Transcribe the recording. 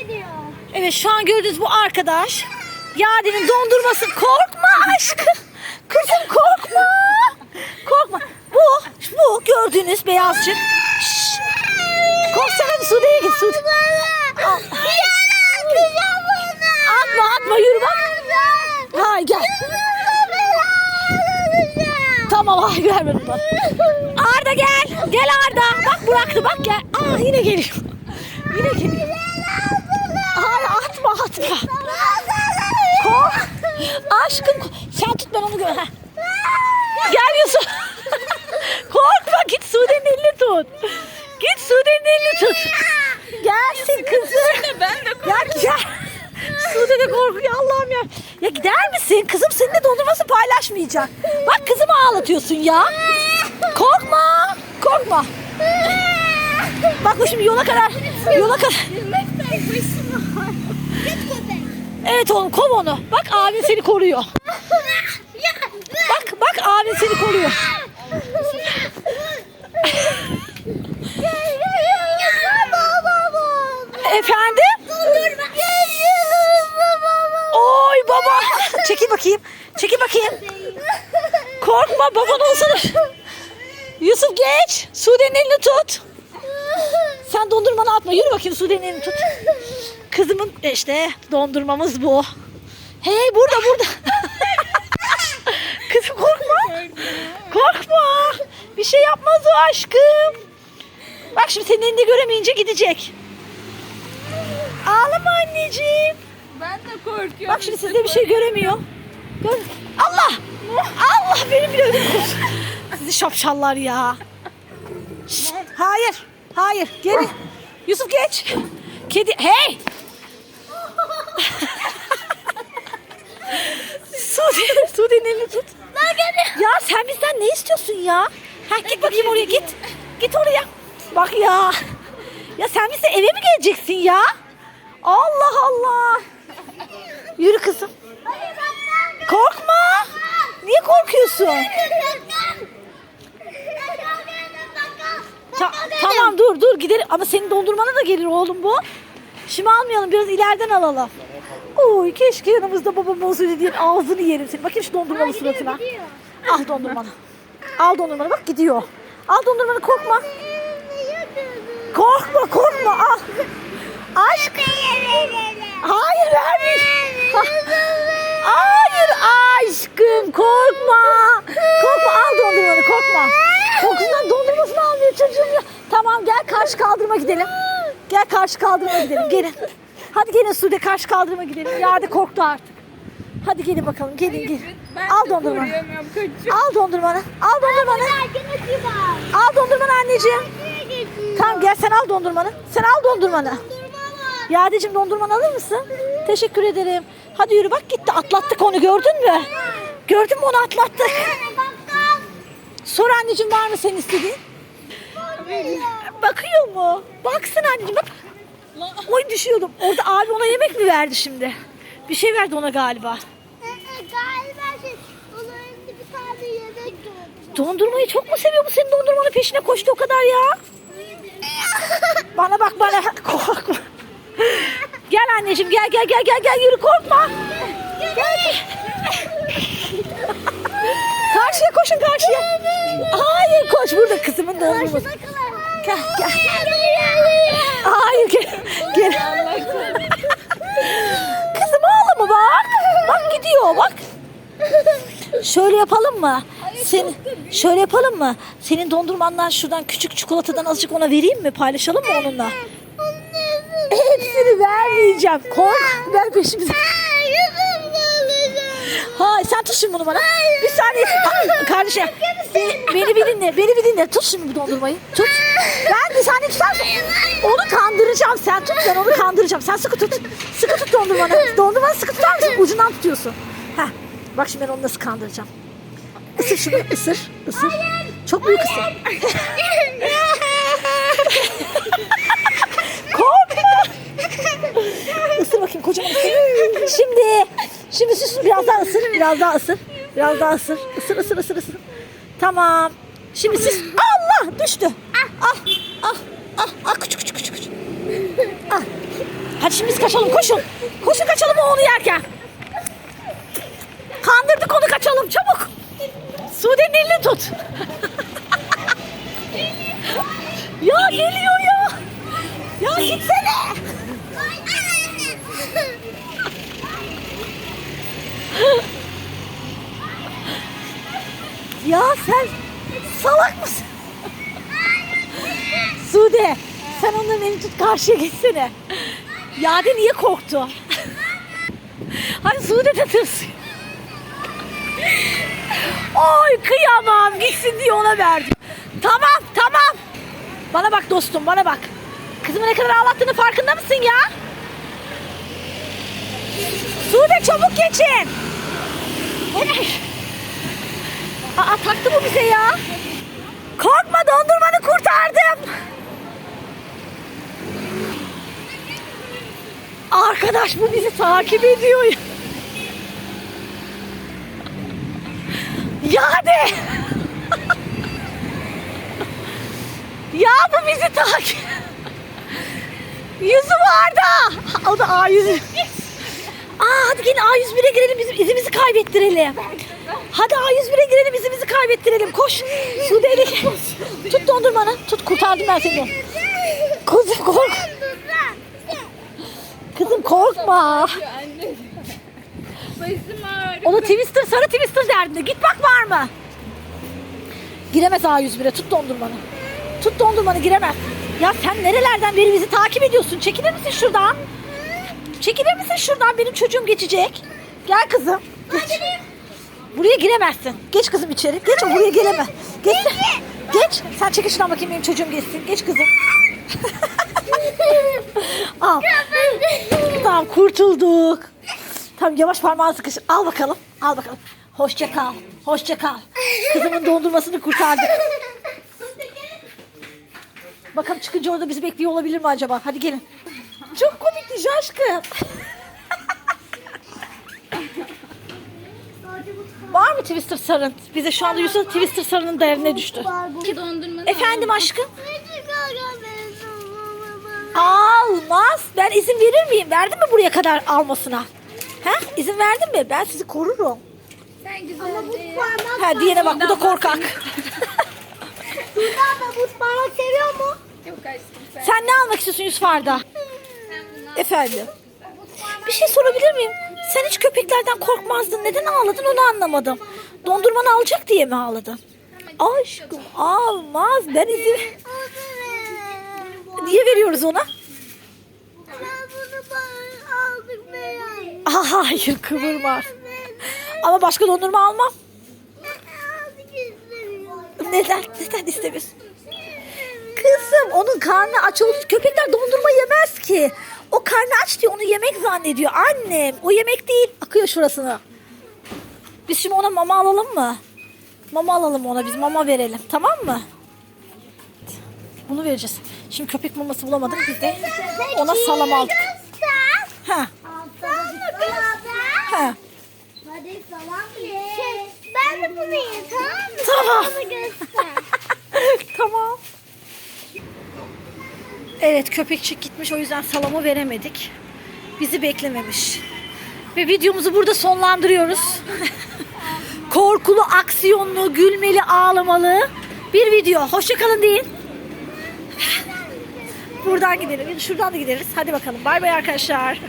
gidiyor. Evet şu an gördüğünüz bu arkadaş Yaden'in dondurması. Korkma aşkım. Kızım korkma. Korkma. Bu, bu gördüğünüz beyazcık. Şşş. Korksana hadi Sude'ye git Sude. Atma atma yürü bak. Hay gel. Tamam hay vermedim bana. Arda gel. Gel Arda. Bak bıraktı bak gel. Aa yine geliyor. Yine geliyor. Atma. Kork. Aşkım sen tut ben onu gör. Heh. Gel Yusuf. Korkma git Sude'nin elini tut. Git Sude'nin elini tut. Gelsin kızım. Ben de Ya gel. Sude de korkuyor Allah'ım ya. Ya gider misin? Kızım seninle dondurması paylaşmayacak. Bak kızımı ağlatıyorsun ya. Korkma. Korkma. Bak şimdi yola kadar. Yola kadar. Evet oğlum kov onu. Bak abin seni koruyor. Bak bak abin seni koruyor. Efendim? Oy baba. Çekil bakayım. Çekil bakayım. Korkma baban olsana. Yusuf geç. Sude'nin elini tut. Sen dondurmanı atma. Yürü bakayım Sude'nin elini tut. Kızımın işte dondurmamız bu. Hey burada burada. Kızım korkma. Korkma. Bir şey yapmaz o aşkım. Bak şimdi senin elini göremeyince gidecek. Ağlama anneciğim. Ben de korkuyorum. Bak şimdi sizde bir şey göremiyor. Gör. Allah! Allah benim bile ödüm koptu. Sizi şapşallar ya. Şşt, hayır. Hayır. Geri. Yusuf geç. Kedi. Hey! Sude, Sude'nin elini tut. Ya sen bizden ne istiyorsun ya? Ha, git bakayım oraya git. Git oraya. Bak ya. Ya sen bize eve mi geleceksin ya? Allah Allah. Yürü kızım. Korkma. Niye korkuyorsun? Ta- tamam dur dur gidelim ama senin dondurmana da gelir oğlum bu. Şimdi almayalım biraz ileriden alalım. Oy keşke yanımızda babam olsaydı diye ağzını yerim seni. Bakayım şu dondurmalı suratına. Al dondurmanı. Al dondurmanı bak gidiyor. Al dondurmanı korkma. Korkma korkma al. Aşk. Hayır vermiş. Hayır aşkım korkma. Korkma al dondurmanı korkma. Korkusundan dondurmasını almıyor çocuğum ya. Tamam gel karşı kaldırıma gidelim. Gel karşı kaldırıma gidelim gelin. Hadi gelin Sude karşı kaldırıma gidelim. Yade korktu artık. Hadi gelin bakalım gelin gelin. Ben Al dondurmanı. Al dondurmanı. Al dondurmanı. Al dondurmanı anneciğim. Tamam gel sen al dondurmanı. Sen al dondurmanı. Yadeciğim dondurmanı alır mısın? Teşekkür ederim. Hadi yürü bak gitti atlattık onu gördün mü? Gördün mü onu atlattık. Sor anneciğim var mı senin istediğin? Bakıyor mu? Baksın anneciğim bak. Oy düşüyordum. Orada abi ona yemek mi verdi şimdi? Bir şey verdi ona galiba. Galiba şey, onun önünde bir tane yemek gördüm. Dondurmayı çok mu seviyor bu senin dondurmanın peşine koştu o kadar ya? Bana bak bana korkma. Gel anneciğim gel gel gel gel gel yürü korkma. Gel. karşıya koşun karşıya. Hayır koş burada kızımın dondurması. Gel gel. Hayır gel. Gel. Kızım ağlama bak. Gidiyor bak. Şöyle yapalım mı? Sen şöyle yapalım mı? Senin dondurmandan şuradan küçük çikolatadan azıcık ona vereyim mi? Paylaşalım mı onunla? Hepsini vermeyeceğim. Kork. Ver peşimize. Hayır sen tut şimdi bunu bana. Bir saniye. Ha, kardeşim. Beni, beni bir dinle. Beni bir dinle. Tut şimdi bu dondurmayı. Tut. Ben bir saniye tutarsın. Onu kandıracağım. Sen tut ben onu kandıracağım. Sen sıkı tut. Sıkı tut dondurmanı. Dondurmanı sıkı tutar mısın? Ucundan tutuyorsun. Heh. Bak şimdi ben onu nasıl kandıracağım. Isır şunu. Isır. Isır. Çok büyük ısır. Korkma. Isır bakayım kocaman ısır. Şimdi, şimdi sus biraz daha ısır, biraz daha ısır. Biraz daha ısır. Isır, ısır, ısır, ısır. Tamam. Şimdi siz, Allah düştü. Ah, ah, ah, ah, küçük, küçük, küçük, küçük. Ah. Hadi şimdi biz kaçalım koşun. Koşun kaçalım o onu yerken. Kandırdık onu kaçalım çabuk. Sude'nin elini tut. ya geliyor ya. Ya gitsene. Ya sen salak mısın? Sude sen onların elini tut karşıya geçsene. Yade niye korktu? Hani Sude de tırsıyor. Oy kıyamam gitsin diye ona verdim. Tamam tamam. Bana bak dostum bana bak. Kızımı ne kadar ağlattığını farkında mısın ya? Sude çabuk geçin. Aa taktı bu bize ya. Korkma dondurmanı kurtardım. Arkadaş bu bizi takip ediyor ya. Ya de. ya bu bizi takip. Yüzü var da. O da A100. Aa hadi gelin A101'e girelim bizim izimizi kaybettirelim. Hadi A101'e girelim izimizi kaybettirelim. Koş. Sude'yle Tut dondurmanı. Tut kurtardım ben seni. Kızım kork. Kızım korkma. Başım ağrıyor. O da Twister, sarı Twister derdinde. Git bak var mı? Giremez A101'e. Tut dondurmanı. Tut dondurmanı giremez. Ya sen nerelerden beri bizi takip ediyorsun? Çekilir misin şuradan? Çekilir misin şuradan? Benim çocuğum geçecek. Gel kızım. Geç. Buraya giremezsin. Geç kızım içeri. Geç o buraya geleme. Geç. Geç. Sen çekil şuradan bakayım benim çocuğum geçsin. Geç kızım. Al. Tamam kurtulduk. Tamam yavaş parmağını sıkıştır. Al bakalım. Al bakalım. Hoşça kal. Hoşça kal. Kızımın dondurmasını kurtardık. Bakalım çıkınca orada bizi bekliyor olabilir mi acaba? Hadi gelin. Çok komikti Şaşkın. Var mı Twister sarın? Bize şu anda Yusuf Twister sarının derdine düştü. Ki dondurmanı Efendim aşkım? Almaz. Ben izin verir miyim? Verdin mi buraya kadar almasına? He? İzin verdin mi? Ben sizi korurum. Sen güzel değil. Ha diyene bak bu da korkak. Suda da buz parmak seviyor mu? Yok aşkım sen. Sen ne almak istiyorsun Yusuf Arda? Sen bunu al. Efendim? Bir şey sorabilir miyim? Sen hiç köpeklerden korkmazdın. Neden ağladın onu anlamadım. Dondurmanı alacak diye mi ağladın? Aşkım almaz. Ben izin... Niye veriyoruz ona? Aldık. Aa, hayır kıvırmaz. Ama başka dondurma almam. Neden? Neden istemiyorsun? Kızım onun karnı aç olduğu köpekler dondurma yemez ki. O karnı aç diye onu yemek zannediyor. Annem o yemek değil. Akıyor şurasını. Biz şimdi ona mama alalım mı? Mama alalım ona biz mama verelim. Tamam mı? Bunu vereceğiz. Şimdi köpek maması bulamadık biz de ona salam aldık. Göster. Ha, Sana ha. Hadi salam ye. Ben de bunu yiyeyim tamam mı? Tamam. Bana göster. tamam. Evet köpekçik gitmiş o yüzden salamı veremedik. Bizi beklememiş. Ve videomuzu burada sonlandırıyoruz. Korkulu, aksiyonlu, gülmeli, ağlamalı bir video. Hoşçakalın deyin. Buradan gidelim. Şuradan da gideriz. Hadi bakalım. Bay bay arkadaşlar.